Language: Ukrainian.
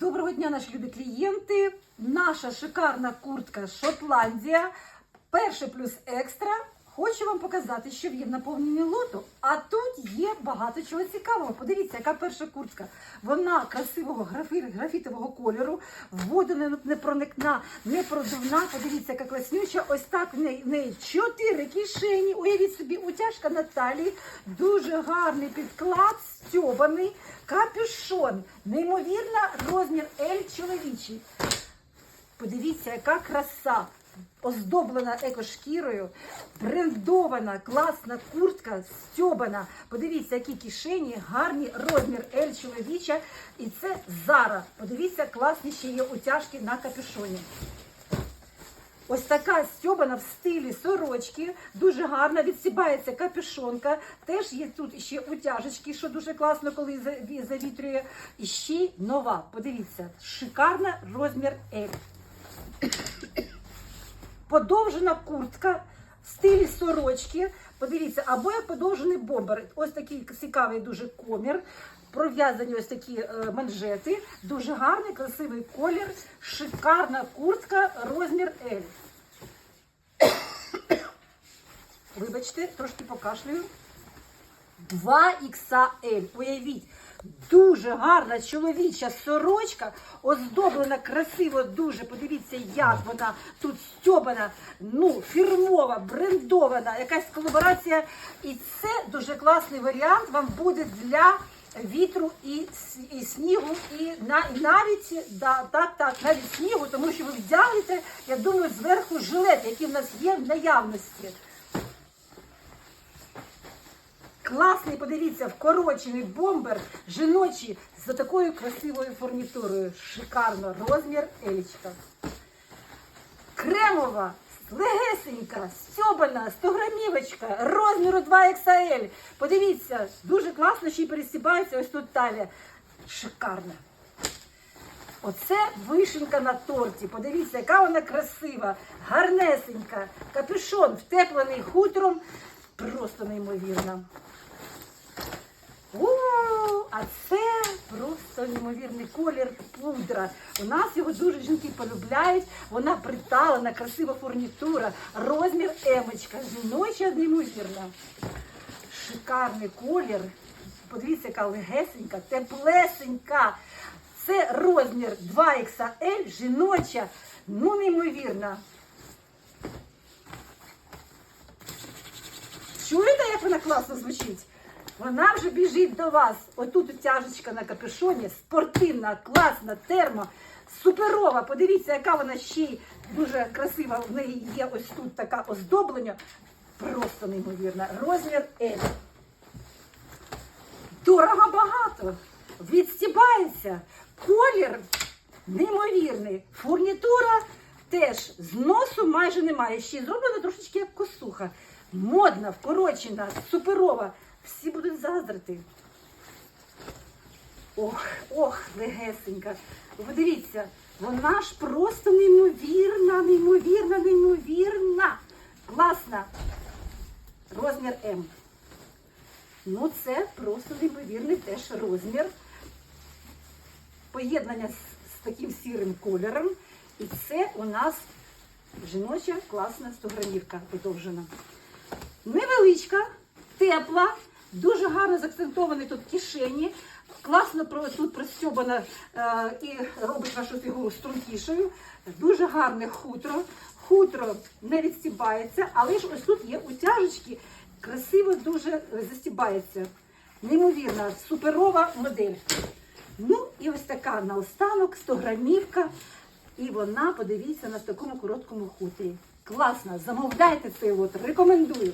Доброго дня, наші любі клієнти. Наша шикарна куртка Шотландія. Перший плюс екстра. Хочу вам показати, що є в наповненні лоту. А тут є багато чого цікавого. Подивіться, яка перша куртка. Вона красивого графі- графітового кольору, воду не проникна, не продувна. Подивіться, яка класнюча. Ось так в неї, в неї чотири кишені. Уявіть собі, утяжка на талії, дуже гарний підклад, стьобаний, капюшон, неймовірна розмір L чоловічий. Подивіться, яка краса. Оздоблена екошкірою, брендована, класна куртка, стьобана. Подивіться, які кишені, гарні розмір L чоловіча. І це Зара. Подивіться, класні ще є утяжки на капюшоні. Ось така стьобана в стилі сорочки, дуже гарна, відсібається капюшонка. Теж є тут ще утяжечки, що дуже класно, коли завітрює. І ще нова. Подивіться, шикарна розмір L. Подовжена куртка в стилі сорочки. Подивіться, або як подовжений бомбер. Ось такий цікавий дуже комір. Пров'язані ось такі е, манжети. Дуже гарний, красивий колір, шикарна куртка, розмір L. Вибачте, трошки покашлюю. 2XL. Уявіть, дуже гарна чоловіча сорочка, оздоблена красиво, дуже. Подивіться, як вона тут стьобана, ну, фірмова, брендована, якась колаборація. І це дуже класний варіант вам буде для вітру і, і снігу, і, на, і навіть да, так, так, навіть снігу, тому що ви вдягнете, я думаю, зверху жилет, який в нас є в наявності. Класний, подивіться, вкорочений бомбер жіночий з такою красивою фурнітурою. Шикарно, розмір елічка. Кремова, легесенька, стьобана, 100 грамівочка, розміру 2XL. Подивіться, дуже класно, ще й пересібається ось тут талія. Шикарна. Оце вишенька на торті. Подивіться, яка вона красива, гарнесенька. Капюшон втеплений хутром. Просто неймовірно. О, а це просто неймовірний колір пудра. У нас його дуже жінки полюбляють. Вона приталена, красива фурнітура, розмір емочка, жіноча неймовірна. Шикарний колір. Подивіться, яка легесенька, теплесенька. Це розмір 2XL, жіноча, ну неймовірна. Чуєте, як вона класно звучить? Вона вже біжить до вас. Отут тяжечка на капюшоні, спортивна, класна, термо, суперова. Подивіться, яка вона ще й дуже красива. В неї є ось тут така оздоблення. Просто неймовірна. Розмір L. Дорого багато. Відстібається. Колір неймовірний. Фурнітура теж зносу майже немає. Ще зроблена трошечки як косуха. Модна, вкорочена, суперова. Всі будуть заздрити. Ох, ох, легесенька. Ви Подивіться, вона ж просто неймовірна, неймовірна, неймовірна. Класна. Розмір М. Ну, це просто неймовірний теж розмір. Поєднання з, з таким сірим кольором. І це у нас жіноча класна 100 грамівка подовжена. Невеличка, тепла, дуже гарно заакцентовані тут кишені. Класно тут простьобана е, і робить вашу фігуру стрункішою. Дуже гарне хутро. Хутро не відстібається, але ж ось тут є утяжечки. Красиво дуже застібається. Неймовірна, суперова модель. Ну і ось така наостанок, 100 грамівка. І вона, подивіться, на такому короткому хутрі. Класно, замовляйте цей лот, рекомендую.